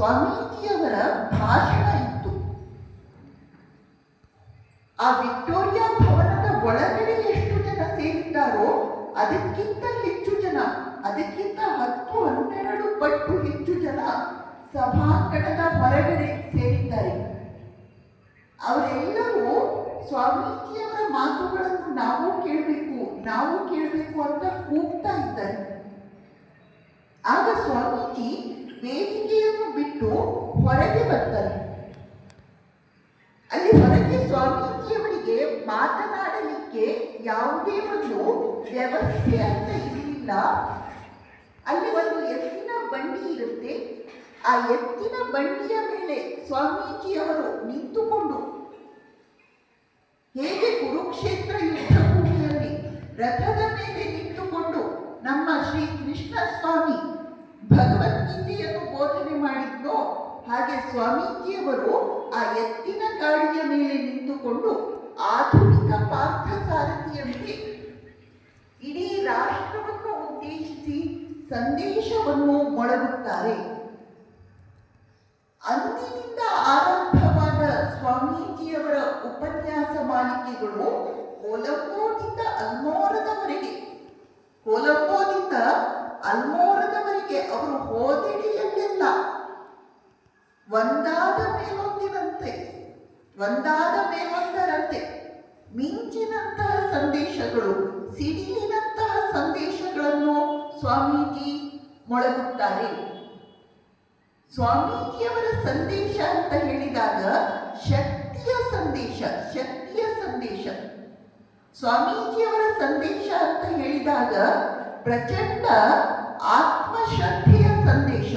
ಸ್ವಾಮೀಜಿಯವರ ಭಾಷಣ ಇತ್ತು. ಆ ವಿಕ್ಟೋರಿಯಾ ಭವನದ ಒಳಗಡೆ ಎಷ್ಟು ಜನ ಸೇರಿದ್ದಾರೋ ಅದಕ್ಕಿಂತ ಹೆಚ್ಚು ಜನ, ಅದಕ್ಕಿಂತ ಹತ್ತು, ಹನ್ನೆರಡು ಪಟ್ಟು ಹೆಚ್ಚು ಜನ ಸಭಾಂಗಣದ ಹೊರಗಡೆ ಸೇರಿದ್ದಾರೆ. ಅವರೆಲ್ಲರೂ ಸ್ವಾಮೀಜಿಯವರ ಮಾತುಗಳನ್ನು ನಾವು ಕೇಳಬೇಕು ನಾವು ಕೇಳಬೇಕು ಅಂತ ಕೂಗ್ತಾ ಇದ್ದಾರೆ. ಆಗ ಸ್ವಾಮೀಜಿ ವೇದಿಕೆಯನ್ನು ಬಿಟ್ಟು ಹೊರಗೆ ಬರ್ತಾರೆ. ಅಲ್ಲಿ ಹೊರಗೆ ಸ್ವಾಮೀಜಿಯವರಿಗೆ ಮಾತನಾಡಲಿಕ್ಕೆ ಯಾವುದೇ ಒಂದು ವ್ಯವಸ್ಥೆ ಅಂತ ಇರಲಿಲ್ಲ. ಅಲ್ಲಿ ಒಂದು ಎತ್ತಿನ ಬಂಡಿ ಇರುತ್ತೆ. ಆ ಎತ್ತಿನ ಬಂಡಿಯ ಮೇಲೆ ಸ್ವಾಮೀಜಿಯವರು ನಿಂತುಕೊಂಡು ಹೇಗೆ ಕುರುಕ್ಷೇತ್ರ ಯುದ್ಧ ಭೂಮಿಯಲ್ಲಿ ರಥದ ಮೇಲೆ ನಿಂತುಕೊಂಡು ನಮ್ಮ ಶ್ರೀ ಕೃಷ್ಣ ಸ್ವಾಮಿ ಭಗವದ್ಗೀತೆಯನ್ನು ಬೋಧನೆ ಮಾಡಿದ್ನೋ? ಹಾಗೆ ಸ್ವಾಮೀಜಿಯವರು ಆ ಎತ್ತಿನ ಗಾಡಿಯ ಮೇಲೆ ನಿಂತುಕೊಂಡು ಆಧುನಿಕ ಪಾರ್ಥ ಸಾರಥಿಯಂತೆ ಇಡೀ ರಾಷ್ಟ್ರವನ್ನು ಉದ್ದೇಶಿಸಿ ಸಂದೇಶವನ್ನು ಮೊಳಗುತ್ತಾರೆ. ಅಂದಿನಿಂದ ಆರಂಭವಾದ ಸ್ವಾಮೀಜಿಯವರ ಉಪನ್ಯಾಸ ಮಾಲಿಕೆಗಳು ಕೊಲಂಬೋದಿಂದ ಅಲ್ಮೋರದವರೆಗೆ. ಕೊಲಂಬೋದಿಂದ ಅಲ್ಮೋರದವರೆಗೆ ಅವರು ಹೋದೆಡೆಯಲ್ಲೆಲ್ಲ ಒಂದಾದ ಮೇಲೊಂದಿನಂತೆ, ಒಂದಾದ ಮೇಲೊಂದರಂತೆ ಮಿಂಚಿನಂತಹ ಸಂದೇಶಗಳು, ಸಿಡಿಲಿನಂತಹ ಸಂದೇಶಗಳನ್ನು ಸ್ವಾಮೀಜಿ ಮೊಳಗುತ್ತಾರೆ. ಸ್ವಾಮೀಜಿಯವರ ಸಂದೇಶ ಅಂತ ಹೇಳಿದಾಗ ಶಕ್ತಿಯ ಸಂದೇಶ ಶಕ್ತಿಯ ಸಂದೇಶ. ಸ್ವಾಮೀಜಿಯವರ ಸಂದೇಶ ಅಂತ ಹೇಳಿದಾಗ ಪ್ರಚಂಡ ಆತ್ಮಶ್ರದ್ಧೆಯ ಸಂದೇಶ ಆತ್ಮಶ್ರದ್ಧೆಯ ಸಂದೇಶ